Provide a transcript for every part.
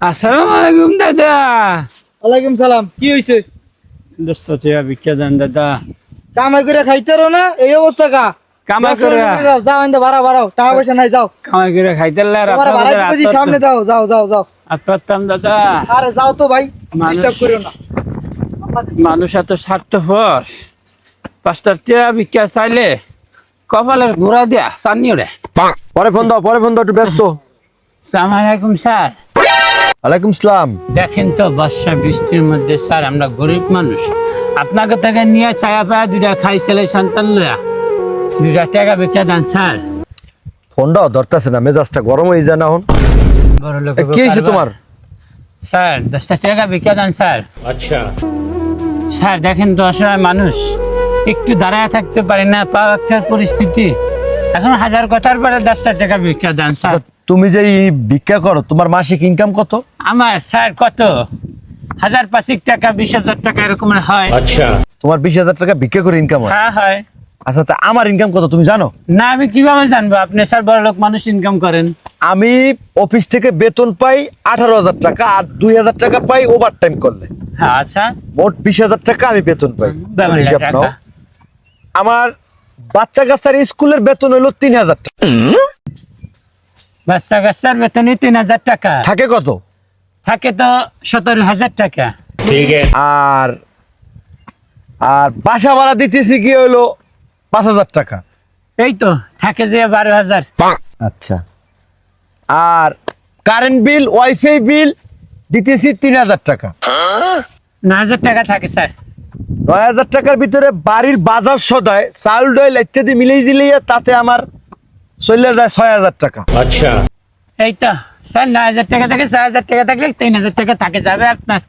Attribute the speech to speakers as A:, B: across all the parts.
A: আসসালামু আলাইকুম দাদা।
B: ওয়ালাইকুম সালাম। কি হইছে?
A: দোস্ত ভিক্ষা দেন দাদা।
B: কামাই করে খাইতে না? এই অবস্থা কা?
A: কামাই করে
B: যাও ভাড়া ভাড়াও টাকা পয়সা নাই যাও।
A: কামাই করে খাইতে আপনাদের
B: সামনে দাও যাও যাও যাও।
A: আত্মাত্তাম দাদা।
B: আরে যাও তো ভাই
A: মানুষ-
B: ডিস্টার্ব করো না।
A: মানুষ এত স্বার্থপর। পাঁচটা টিয়া ভিক্ষা চাইলে কপালের ঘোরা দিয়া চাননি ওরে।
C: পরে ফোন দাও পরে ফোন দাও একটু ব্যস্ত।
A: সালাম আলাইকুম স্যার।
C: ওয়ালাইকুম সালাম।
A: দেখেন তো বর্ষা বৃষ্টির মধ্যে স্যার আমরা গরিব মানুষ। আপনাকে থেকে নিয়ে ছায়া পায়া দুটা খাই ছেলে সন্তান লয়া। দুটা টাকা ভিক্ষা দেন স্যার।
C: ফোনটাও ধরতেছে না মেজাজটা গরম হয়ে যায় না এখন। কি হয়েছে তোমার?
A: স্যার দশটা টাকা ভিক্ষা দেন স্যার। আচ্ছা। স্যার দেখেন তো অসহায় মানুষ। একটু দাঁড়ায় থাকতে পারে না পা একটা পরিস্থিতি। এখন হাজার কথার পরে দশটা টাকা ভিক্ষা দেন স্যার।
C: তুমি যে এই ভিক্ষা করো তোমার মাসিক ইনকাম কত?
A: আমার স্যার কত? হাজার পাঁচিক টাকা বিশ হাজার টাকা এরকম হয়। আচ্ছা।
C: তোমার বিশ হাজার টাকা ভিক্ষা করে ইনকাম হয়?
A: হ্যাঁ হয়।
C: আচ্ছা তা আমার ইনকাম কত তুমি জানো?
A: না আমি কীভাবে জানব? আপনি স্যার বড় লোক মানুষ ইনকাম করেন।
C: আমি অফিস থেকে বেতন পাই আঠারো হাজার টাকা আর দুই হাজার টাকা পাই ওভার টাইম করলে।
A: হ্যাঁ আচ্ছা।
C: মোট বিশ হাজার টাকা আমি বেতন পাই। আমার বাচ্চা কাচ্চার স্কুলের বেতন হলো তিন হাজার টাকা।
A: বাচ্চা কাচ্চার বেতনই তিন হাজার টাকা।
C: থাকে কত?
A: থাকে তো সতেরো হাজার টাকা।
C: আর আর বাসা ভাড়া দিতেছি কি হলো পাঁচ হাজার টাকা।
A: এই তো থাকে যে বারো হাজার।
C: আচ্ছা। আর কারেন্ট বিল ওয়াইফাই বিল দিতেছি তিন হাজার টাকা।
A: ন হাজার টাকা থাকে স্যার।
C: নয় হাজার টাকার ভিতরে বাড়ির বাজার সদায় চাউল ডাইল ইত্যাদি মিলিয়ে দিলে তাতে আমার চলে যায় ছয় হাজার টাকা।
A: এই তো স্যার ন হাজার টাকা থাকে ছয় হাজার টাকা থাকলে তিন হাজার টাকা থাকে যাবে আপনার।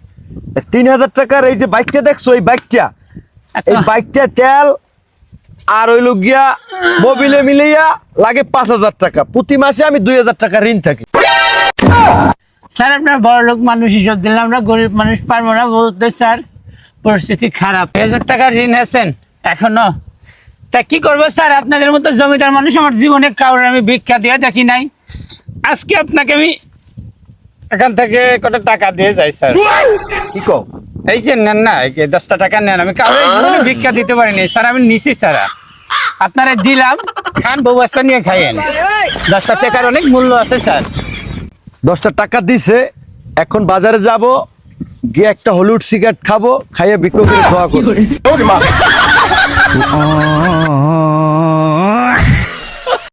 C: তিন হাজার টাকার এই যে বাইকটা দেখছ এই বাইকটা এই বাইকটা তেল আর ওই লোক গিয়া মোবিলে মিলিয়া লাগে পাঁচ হাজার টাকা। প্রতি মাসে আমি দুই হাজার টাকা ঋণ থাকি।
A: স্যার আপনার বড় লোক মানুষ হিসাব দিলাম আমরা গরিব মানুষ পারব না বলতে স্যার পরিস্থিতি খারাপ। এক হাজার টাকা ঋণ আছেন এখনও? তা কি করব স্যার? আপনাদের মতো জমিদার মানুষ আমার জীবনে কাউরে আমি ভিক্ষা দিয়ে দেখি নাই। আজকে আপনাকে আমি এখান থেকে কত টাকা দিয়ে যাই স্যার।
C: কি কও?
A: এই যে নেন না দশটা টাকা নেন আমি কাউরে জীবনে ভিক্ষা দিতে পারিনি। স্যার আমি নিছি স্যার। আপনারা দিলাম খান ব্যবস্থা নিয়ে খাইয়েন। দশটা টাকার অনেক মূল্য আছে স্যার।
C: দশটা টাকা দিছে এখন বাজারে যাব গিয়ে একটা হলুদ সিগারেট খাব খাইয়ে বিক্রি করে দোয়া করব। 啊